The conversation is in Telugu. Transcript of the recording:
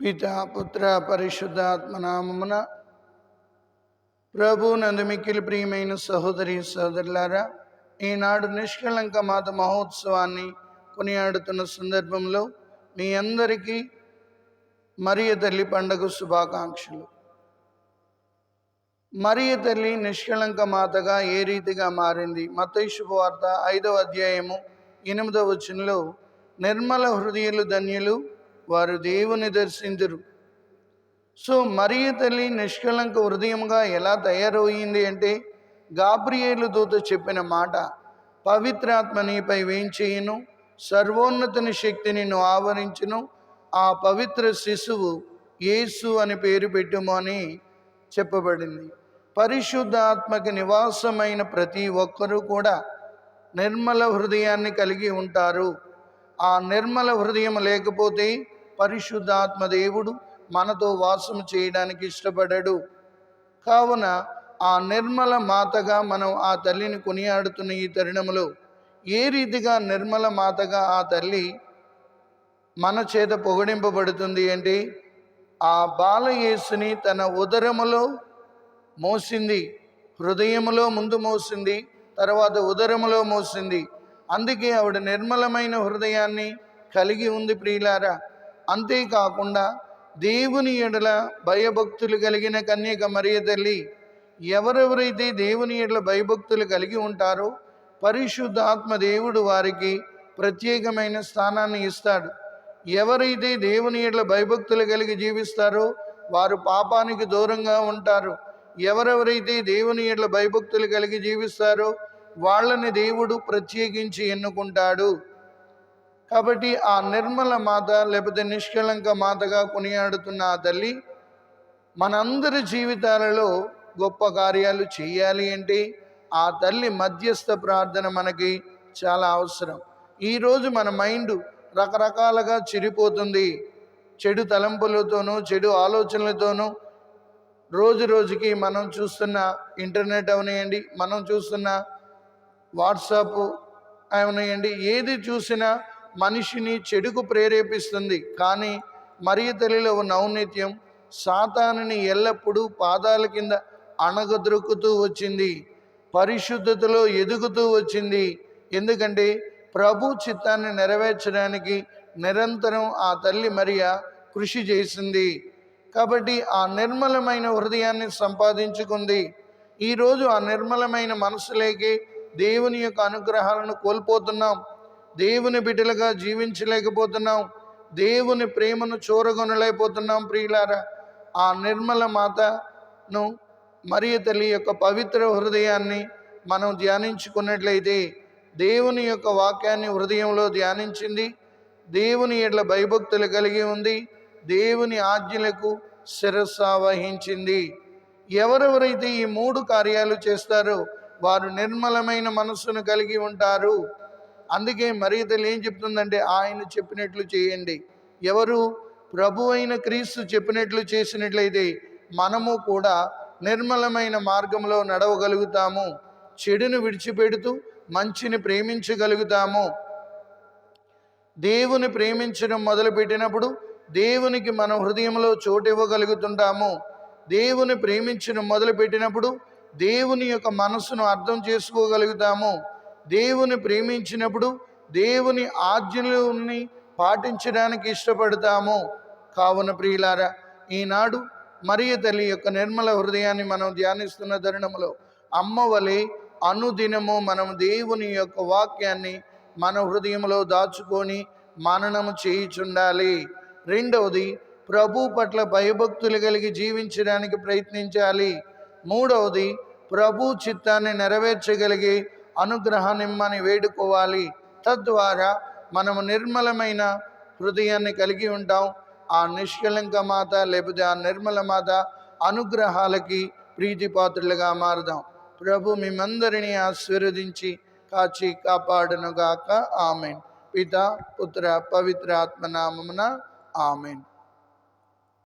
పిత పుత్ర పరిశుద్ధాత్మనామమున ప్రభు నందు మిక్కిలి ప్రియమైన సహోదరి సహోదరులారా ఈనాడు నిష్కళంక మాత మహోత్సవాన్ని కొనియాడుతున్న సందర్భంలో మీ అందరికీ మరియ తల్లి పండగ శుభాకాంక్షలు. మరియ తల్లి నిష్కళంక మాతగా ఏ రీతిగా మారింది? మత్తయి శుభవార్త ఐదవ అధ్యాయము ఎనిమిదవ వచనంలో నిర్మల హృదయులు ధన్యులు వారు దేవుని దర్శించరు. సో మరియ తల్లి నిష్కళంక హృదయంగా ఎలా తయారయ్యింది అంటే గాబ్రియేలు దూత చెప్పిన మాట పవిత్రాత్మ నీపై వేంచేయును సర్వోన్నతని శక్తిని నువ్వు ఆవరించును ఆ పవిత్ర శిశువు యేసు అని పేరు పెట్టుమో అని చెప్పబడింది. పరిశుద్ధాత్మక నివాసమైన ప్రతి ఒక్కరూ కూడా నిర్మల హృదయాన్ని కలిగి ఉంటారు. ఆ నిర్మల హృదయం లేకపోతే పరిశుద్ధాత్మ దేవుడు మనతో వాసం చేయడానికి ఇష్టపడడు. కావున ఆ నిర్మల మాతగా మనం ఆ తల్లిని కొనియాడుతున్న ఈ తరుణంలో ఏ రీతిగా నిర్మల మాతగా ఆ తల్లి మన చేత పొగడింపబడుతుంది అంటే ఆ బాలయేసుని తన ఉదరములో మోసింది హృదయములో ముందు మోసింది తర్వాత ఉదరములో మోసింది. అందుకే ఆవిడ నిర్మలమైన హృదయాన్ని కలిగి ఉంది ప్రియులారా. అంతేకాకుండా దేవుని ఎడల భయభక్తులు కలిగిన కన్యక మరియ తల్లి ఎవరెవరైతే దేవుని ఎడల భయభక్తులు కలిగి ఉంటారో పరిశుద్ధాత్మ దేవుడు వారికి ప్రత్యేకమైన స్థానాన్ని ఇస్తాడు. ఎవరైతే దేవుని ఇట్ల భయభక్తులు కలిగి జీవిస్తారో వారు పాపానికి దూరంగా ఉంటారు. ఎవరెవరైతే దేవుని ఎడల భయభక్తులు కలిగి జీవిస్తారో వాళ్ళని దేవుడు ప్రత్యేకించి ఎన్నుకుంటాడు. కాబట్టి ఆ నిర్మల మాత లేకపోతే నిష్కళంక మాతగా కొనియాడుతున్న ఆ తల్లి మనందరి జీవితాలలో గొప్ప కార్యాలు చేయాలి అంటే ఆ తల్లి మధ్యస్థ ప్రార్థన మనకి చాలా అవసరం. ఈరోజు మన మైండ్ రకరకాలుగా చిరిపోతుంది. చెడు తలంపులతోనూ చెడు ఆలోచనలతోనూ రోజు రోజుకి మనం చూస్తున్న ఇంటర్నెట్ అవనియండి మనం చూస్తున్న వాట్సాప్ అవనియండి ఏది చూసినా మనిషిని చెడుకు ప్రేరేపిస్తుంది. కానీ మరియు తల్లిలో ఉన్న ఔన్నత్యం సాతానుని ఎల్లప్పుడూ పాదాల కింద అణగద్రొక్కుతూ వచ్చింది. పరిశుద్ధతలో ఎదుగుతూ వచ్చింది. ఎందుకంటే ప్రభు చిత్తాన్ని నెరవేర్చడానికి నిరంతరం ఆ తల్లి మరియ కృషి చేసింది. కాబట్టి ఆ నిర్మలమైన హృదయాన్ని సంపాదించుకుంది. ఈరోజు ఆ నిర్మలమైన మనసులేకి దేవుని యొక్క అనుగ్రహాలను కోల్పోతున్నాం. దేవుని బిడ్డలుగా జీవించలేకపోతున్నాం. దేవుని ప్రేమను చూరగొనలేకపోతున్నాం ప్రియులారా. ఆ నిర్మల మాతను మరియు తల్లి యొక్క పవిత్ర హృదయాన్ని మనం ధ్యానించుకున్నట్లయితే దేవుని యొక్క వాక్యాన్ని హృదయంలో ధ్యానించింది. దేవుని ఇట్ల భయభక్తులు కలిగి ఉంది. దేవుని ఆజ్ఞలకు శిరస్స వహించింది. ఎవరెవరైతే ఈ మూడు కార్యాలు చేస్తారో వారు నిర్మలమైన మనస్సును కలిగి ఉంటారు. అందుకే మరీతలు ఏం చెప్తుందంటే ఆయన చెప్పినట్లు చేయండి. ఎవరు? ప్రభు అయిన క్రీస్తు చెప్పినట్లు చేసినట్లయితే మనము కూడా నిర్మలమైన మార్గంలో నడవగలుగుతాము. చెడును విడిచిపెడుతూ మంచిని ప్రేమించగలుగుతాము. దేవుని ప్రేమించడం మొదలుపెట్టినప్పుడు దేవునికి మన హృదయంలో చోటు ఇవ్వగలుగుతుంటాము దేవుని ప్రేమించడం మొదలుపెట్టినప్పుడు దేవుని యొక్క మనసును అర్థం చేసుకోగలుగుతాము. దేవుని ప్రేమించినప్పుడు దేవుని ఆజ్ఞలని పాటించడానికి ఇష్టపడతాము. కావున ప్రియులారా ఈనాడు మరియ తల్లి యొక్క నిర్మల హృదయాన్ని మనం ధ్యానిస్తున్న తరుణంలో అమ్మ వలె అనుదినము మనం దేవుని యొక్క వాక్యాన్ని మన హృదయంలో దాచుకొని మననము చేయిచుండాలి. రెండవది ప్రభు పట్ల భయభక్తులు కలిగి జీవించడానికి ప్రయత్నించాలి. మూడవది ప్రభు చిత్తాన్ని నెరవేర్చగలిగే అనుగ్రహాన్నిమ్మని వేడుకోవాలి. తద్వారా మనము నిర్మలమైన హృదయాన్ని కలిగి ఉంటాం. ఆ నిష్కలంక మాత లేకపోతే ఆ నిర్మల మాత అనుగ్రహాలకి ప్రీతిపాత్రులుగా మారుదాం. ప్రభు మిమ్మందరినీ ఆశీర్వదించి కాచి కాపాడునుగాక. ఆమెన్. పిత పుత్ర పవిత్ర ఆత్మనామమున ఆమెన్.